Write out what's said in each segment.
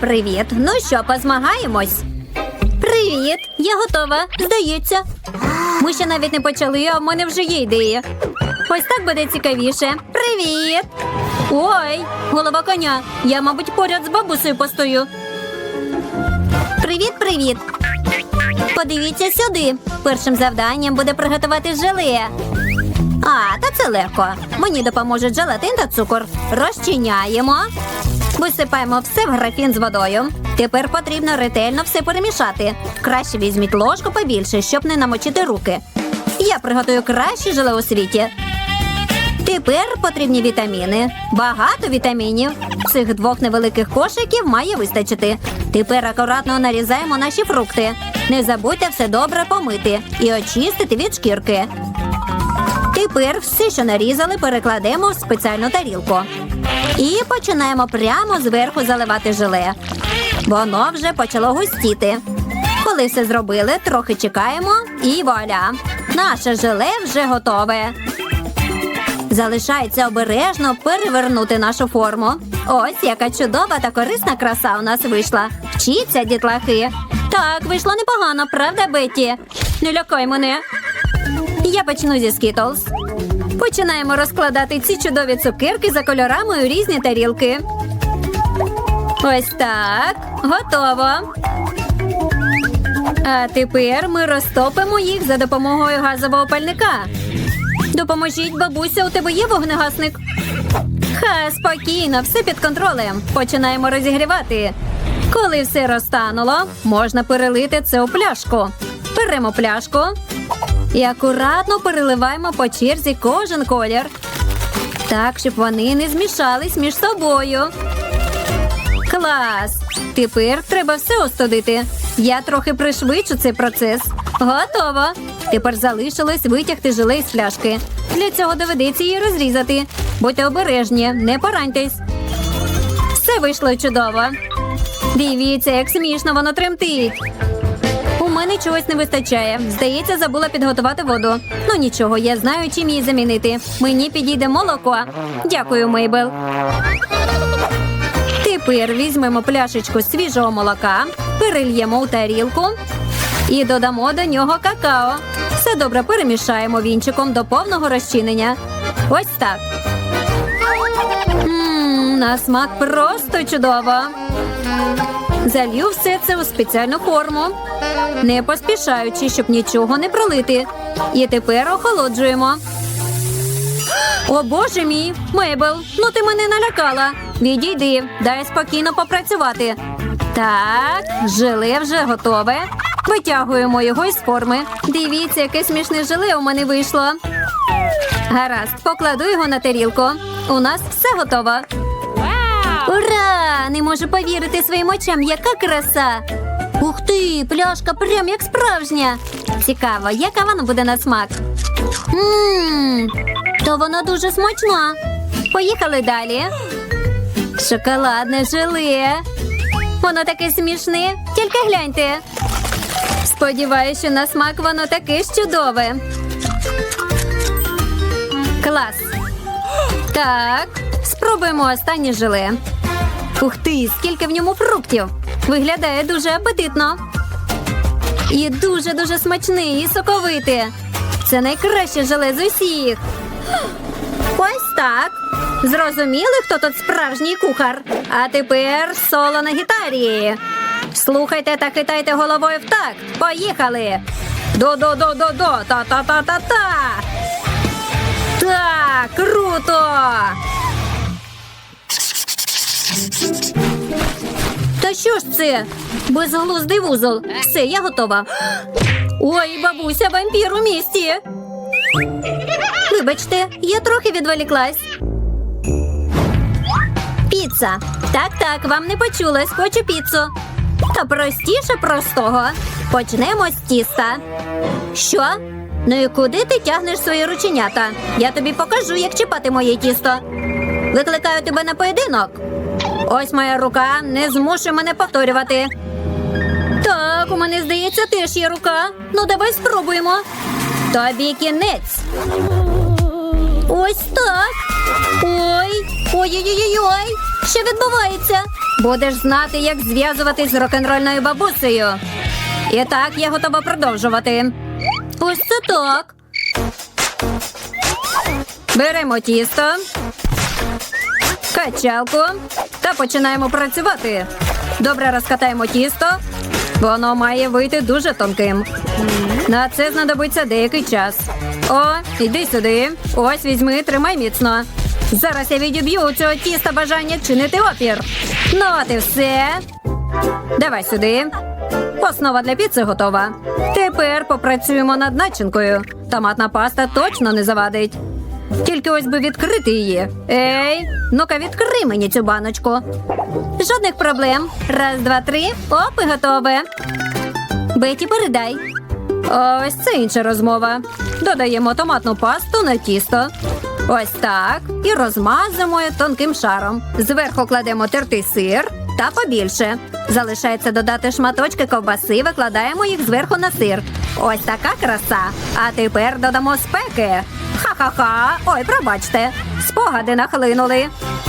Привіт! Ну що, позмагаємось? Привіт! Я готова. Здається. Ми ще навіть не почали, а в мене вже є ідея. Ось так буде цікавіше. Привіт! Ой, голова коня. Я, мабуть, поряд з бабусею постою. Привіт, привіт! Подивіться сюди. Першим завданням буде приготувати желе. А, та це легко. Мені допоможуть желатин та цукор. Розчиняємо. Висипаємо все в графін з водою. Тепер потрібно ретельно все перемішати. Краще візьміть ложку побільше, щоб не намочити руки. Я приготую краще желе у світі. Тепер потрібні вітаміни. Багато вітамінів. Цих двох невеликих кошиків має вистачити. Тепер акуратно нарізаємо наші фрукти. Не забудьте все добре помити і очистити від шкірки. Тепер все, що нарізали, перекладемо в спеціальну тарілку. І починаємо прямо зверху заливати желе. Воно вже почало густіти. Коли все зробили, трохи чекаємо і вуаля! Наше желе вже готове. Залишається обережно перевернути нашу форму. Ось яка чудова та корисна краса у нас вийшла. Вчіться, дітлахи. Так, вийшло непогано, правда, Бетті? Не лякай мене. Я почну зі Skittles. Починаємо розкладати ці чудові цукерки за кольорами у різні тарілки. Ось так. Готово. А тепер ми розтопимо їх за допомогою газового пальника. Допоможіть, бабуся, у тебе є вогнегасник? Ха, спокійно, все під контролем. Починаємо розігрівати. Коли все розтануло, можна перелити це у пляшку. Беремо пляшку і акуратно переливаємо по черзі кожен колір. Так, щоб вони не змішались між собою. Клас! Тепер треба все остудити. Я трохи пришвидшу цей процес. Готово. Тепер залишилось витягти желе з пляшки. Для цього доведеться її розрізати. Будьте обережні, не пораньтесь. Все вийшло чудово. Дивіться, як смішно воно тремтить. Мене чогось не вистачає. Здається, забула підготувати воду. Ну нічого, я знаю, чим її замінити. Мені підійде молоко. Дякую, Мейбел. Тепер візьмемо пляшечку свіжого молока, перельємо у тарілку і додамо до нього какао. Все добре перемішаємо вінчиком до повного розчинення. Ось так. Мм, на смак просто чудово. Залью все це у спеціальну форму, не поспішаючи, щоб нічого не пролити. І тепер охолоджуємо. О, боже мій, Мейбл, ну ти мене налякала. Відійди, дай спокійно попрацювати. Так, желе вже готове. Витягуємо його із форми. Дивіться, яке смішне желе у мене вийшло. Гаразд, покладу його на тарілку. У нас все готово. Не можу повірити своїм очам, яка краса! Ух ти, пляшка прям як справжня. Цікаво, яка вона буде на смак. Ммм, то вона дуже смачна. Поїхали далі. Шоколадне желе. Воно таке смішне, тільки гляньте. Сподіваюся, що на смак воно таке чудове. Клас. Так, спробуємо останнє желе. Ух ти, скільки в ньому фруктів. Виглядає дуже апетитно. І дуже-дуже смачне і соковите. Це найкраще желе з усіх. Ось так. Зрозуміли, хто тут справжній кухар. А тепер соло на гітарі. Слухайте та хитайте головою в такт. Поїхали. До-до-до-до-до, та-та-та-та-та. Так, круто! Та що ж це? Безглуздий вузол. Все, я готова. Ой, бабуся, вампір у місті. Вибачте, я трохи відволіклась. Піца. Так, так, вам не почулось, хочу піцу. Та простіше простого. Почнемо з тіста. Що? Ну і куди ти тягнеш свої рученята? Я тобі покажу, як чіпати моє тісто. Викликаю тебе на поєдинок. Ось моя рука, не змушуй мене повторювати. Так, у мене здається, теж є рука. Ну, давай спробуємо. Тобі кінець. Ось так. Ой, ой-ой-ой-ой. Що відбувається? Будеш знати, як зв'язуватись з рок-н-рольною бабусею. І так, я готова продовжувати. Ось це так. Беремо тісто, качалку та починаємо працювати. Добре розкатаємо тісто. Воно має вийти дуже тонким. На це знадобиться деякий час. О, іди сюди. Ось візьми, тримай міцно. Зараз я відіб'ю у цього тіста бажання чинити опір. Ну, от і все. Давай сюди. Основа для піци готова. Тепер попрацюємо над начинкою. Томатна паста точно не завадить. Тільки ось би відкрити її. Ей, ну-ка відкрий мені цю баночку. Жодних проблем. Раз, два, три. Оп, і готове. Беті, передай. Ось це інша розмова. Додаємо томатну пасту на тісто. Ось так. І розмазуємо тонким шаром. Зверху кладемо тертий сир та побільше. Залишається додати шматочки ковбаси, викладаємо їх зверху на сир. Ось така краса. А тепер додамо спеки. Ха-ха-ха. Ой, пробачте. Спогади нахлинули.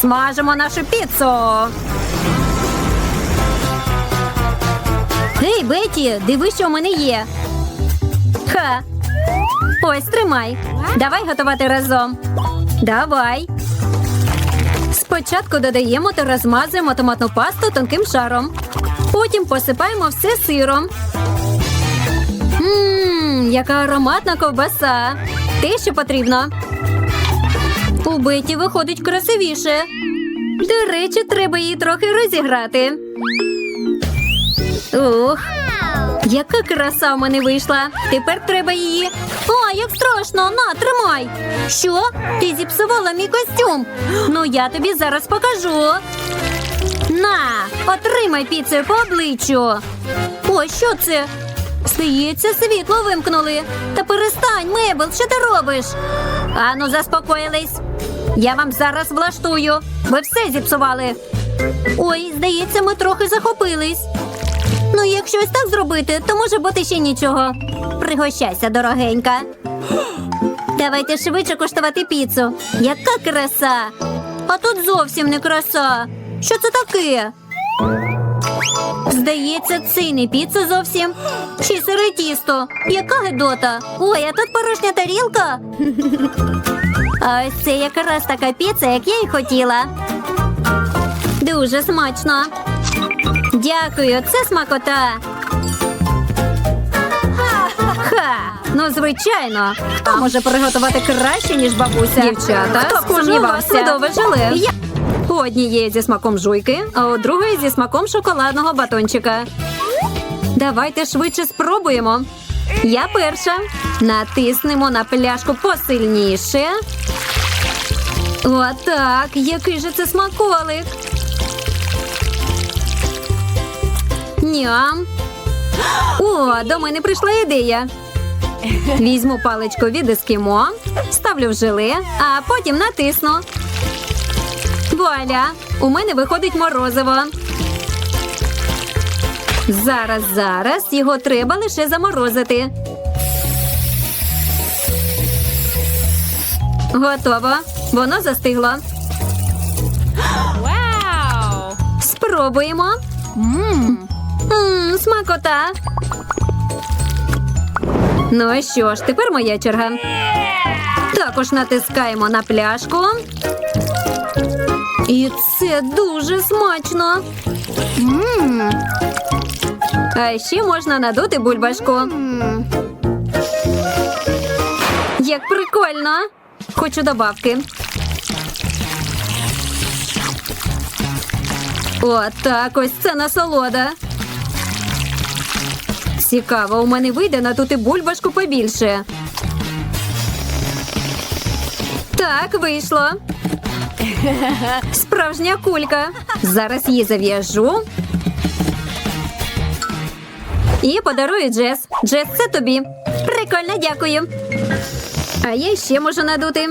Смажимо нашу піцу. Гей, Беті, диви, що в мене є. Ха. Ось тримай. Давай готувати разом. Давай. Спочатку додаємо та розмазуємо томатну пасту тонким шаром. Потім посипаємо все сиром. Ммм, яка ароматна ковбаса. Те, що потрібно. У Беті виходить красивіше. До речі, треба її трохи розіграти. Ух, яка краса в мене вийшла. Тепер треба її. О, як страшно! На, тримай. Що? Ти зіпсувала мій костюм. Ну, я тобі зараз покажу. На, отримай піцею по обличчю. О, що це? Здається, світло вимкнули. Та перестань, Мебел, що ти робиш? Ану, заспокоїлись. Я вам зараз влаштую. Ви все зіпсували. Ой, здається, ми трохи захопились. Ну, якщо ось так зробити, то може бути ще нічого. Пригощайся, дорогенька. Давайте швидше коштувати піцу. Яка краса! А тут зовсім не краса. Що це таке? Здається, це не піца зовсім. Чи сире тісто. Яка гидота? Ой, а тут порожня тарілка. А ось це якраз така піца, як я й хотіла. Дуже смачно. Дякую, це смакота. Ха! Ну, звичайно. Хто може приготувати краще, ніж бабуся? Дівчата, Хто б сумнівався? медове желе. Я... Однієї зі смаком жуйки, а у другої зі смаком шоколадного батончика. Давайте швидше спробуємо. Я перша. Натиснемо на пляшку посильніше. Отак. Який же це смаколик. Ням. О, до мене прийшла ідея. Візьму паличку від ескімо, ставлю в желе, а потім натисну. Вуаля! У мене виходить морозиво. Зараз, зараз його треба лише заморозити. Готово. Воно застигло. Wow! Спробуємо. Mmm. Мм, смакота. Ну що ж, тепер моя черга. Також натискаємо на пляшку. І це дуже смачно. Mmm. А ще можна надути бульбашку. Як прикольно. Хочу добавки. О, так, ось це насолода. Цікаво, у мене вийде надути бульбашку побільше. Так, вийшло. Справжня кулька. Зараз її зав'яжу. І подарую Джес. Джес, це тобі. Прикольно, дякую. А я ще можу надути.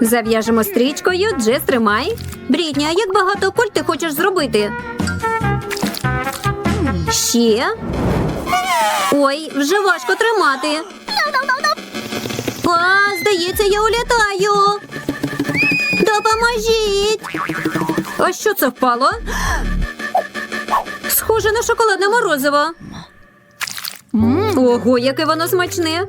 Зав'яжемо стрічкою, Джес тримай. Брітня, як багато куль ти хочеш зробити? Ще. Ой, вже важко тримати. А, здається, я улітаю. Допоможіть! А що це впало? Схоже на шоколадне морозиво. Ого, яке воно смачне.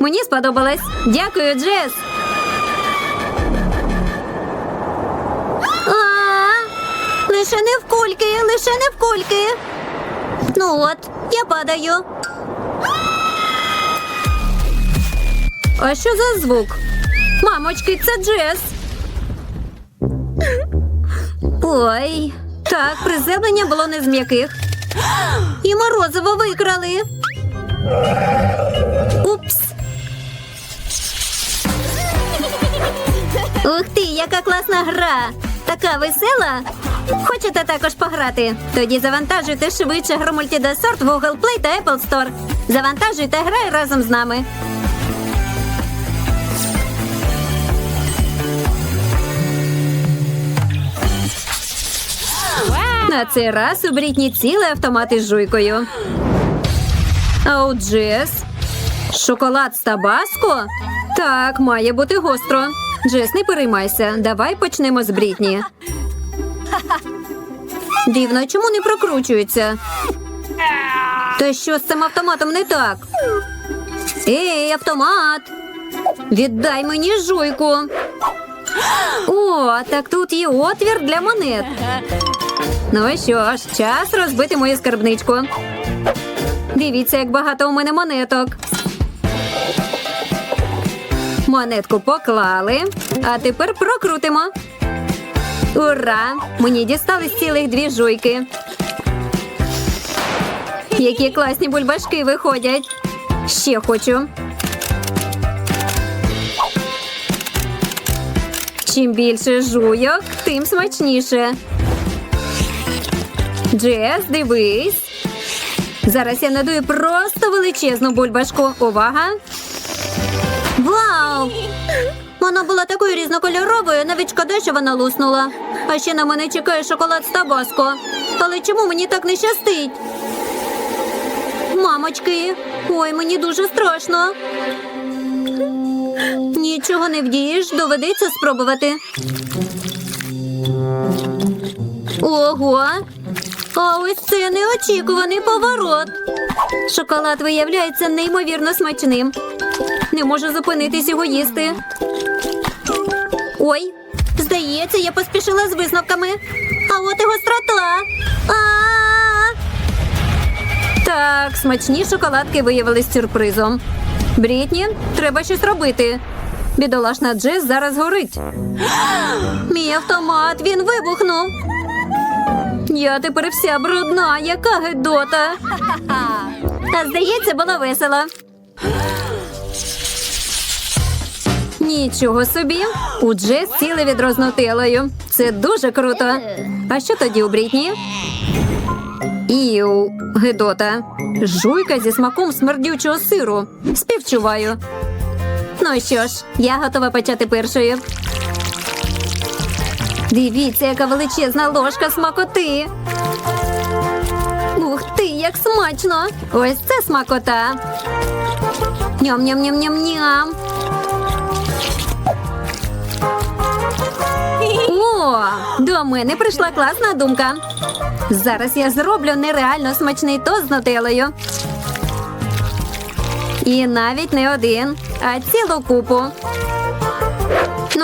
Мені сподобалось. Дякую, Джес. Лише не в кульки, лише не в кульки. Ну от, я падаю. А що за звук? Мамочки, це Джес. Ой, так, приземлення було не з м'яких. І морозиво викрали. Упс. Ух ти, яка класна гра! Така весела. Хочете також пограти? Тоді завантажуйте швидше гру Multidesort в Google Play та Apple Store. Завантажуйте грай разом з нами. Цей раз у Брітні цілий автомат із жуйкою. А у Джес? Шоколад з табаско? Так, має бути гостро. Джес, не переймайся. Давай почнемо з Брітні. Дивно, чому не прокручується? Та що з цим автоматом не так? Ей, автомат! Віддай мені жуйку. О, так тут є отвір для монет. Ну що ж, час розбити мою скарбничку. Дивіться, як багато у мене монеток. Монетку поклали, а тепер прокрутимо. Ура! Мені дістались цілих дві жуйки. Які класні бульбашки виходять. Ще хочу. Чим більше жуйок, тим смачніше. Джес, дивись. Зараз я надую просто величезну бульбашку. Увага! Вау! Вона була такою різнокольоровою, навіть шкода, що вона луснула. А ще на мене чекає шоколад з табаско. Але чому мені так не щастить? Мамочки, ой, мені дуже страшно. Нічого не вдієш, доведеться спробувати. Ого! А ось це неочікуваний поворот. Шоколад виявляється неймовірно смачним. Не можу зупинитись його їсти. Ой, здається, я поспішила з висновками. А от і гострота. А-а-а! Так, смачні шоколадки виявились сюрпризом. Брітні, треба щось робити. Бідолашна Джес зараз горить. Мій автомат, він вибухнув. Я тепер вся брудна, яка гидота. А здається, було весело. Нічого собі. У Джес ціле відро з. Це дуже круто. А що тоді у Брітні? Іу, гидота. Жуйка зі смаком смердючого сиру. Співчуваю. Ну що ж, я готова почати першою. Дивіться, яка величезна ложка смакоти. Ух ти, як смачно! Ось це смакота. Ням-ням-ням-ням-ням. О, до мене прийшла класна думка. Зараз я зроблю нереально смачний тост з нутеллою. І навіть не один, а цілу купу.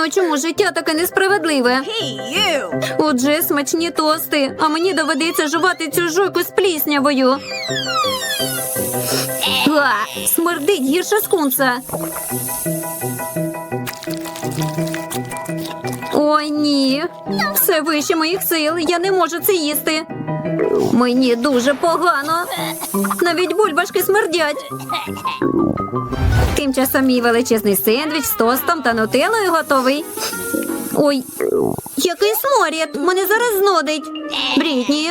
Ну чому життя таке несправедливе? Отже, смачні тости, а мені доведеться жувати цю жуйку з пліснявою. А, смердить гірше скунса. Ой, ні. Все вище моїх сил. Я не можу це їсти. Мені дуже погано. Навіть бульбашки смердять. Тим часом мій величезний сендвіч з тостом та нутеллою готовий. Ой, який сморід! Мене зараз знудить. Брітні,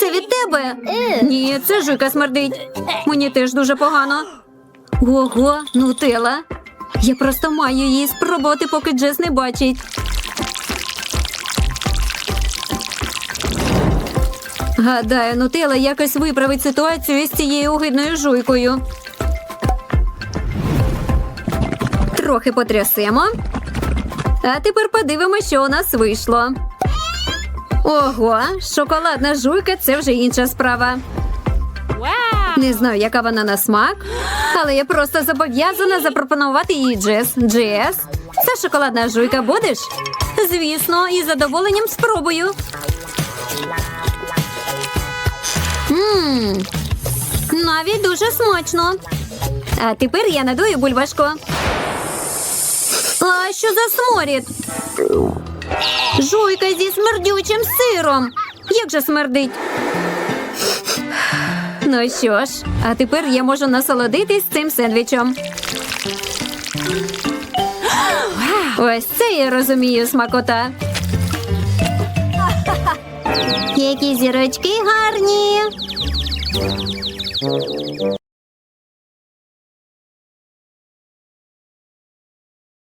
це від тебе? Ні, це жуйка смердить. Мені теж дуже погано. Ого, нутелла. Я просто маю її спробувати, поки Джес не бачить. Гадаю, нутелла якось виправить ситуацію з цією огидною жуйкою. Трохи потрясемо. А тепер подивимося, що у нас вийшло. Ого, шоколадна жуйка це вже інша справа. Не знаю, яка вона на смак, але я просто зобов'язана запропонувати їй Джес. Джес, це шоколадна жуйка будеш? Звісно, із задоволенням спробую. Ммм, навіть дуже смачно. А тепер я надую бульбашку. Що за сморід? Жуйка зі смердючим сиром. Як же смердить? Ну що ж, а тепер я можу насолодитись цим сендвічем. Ось це я розумію смакота. Які зірочки гарні.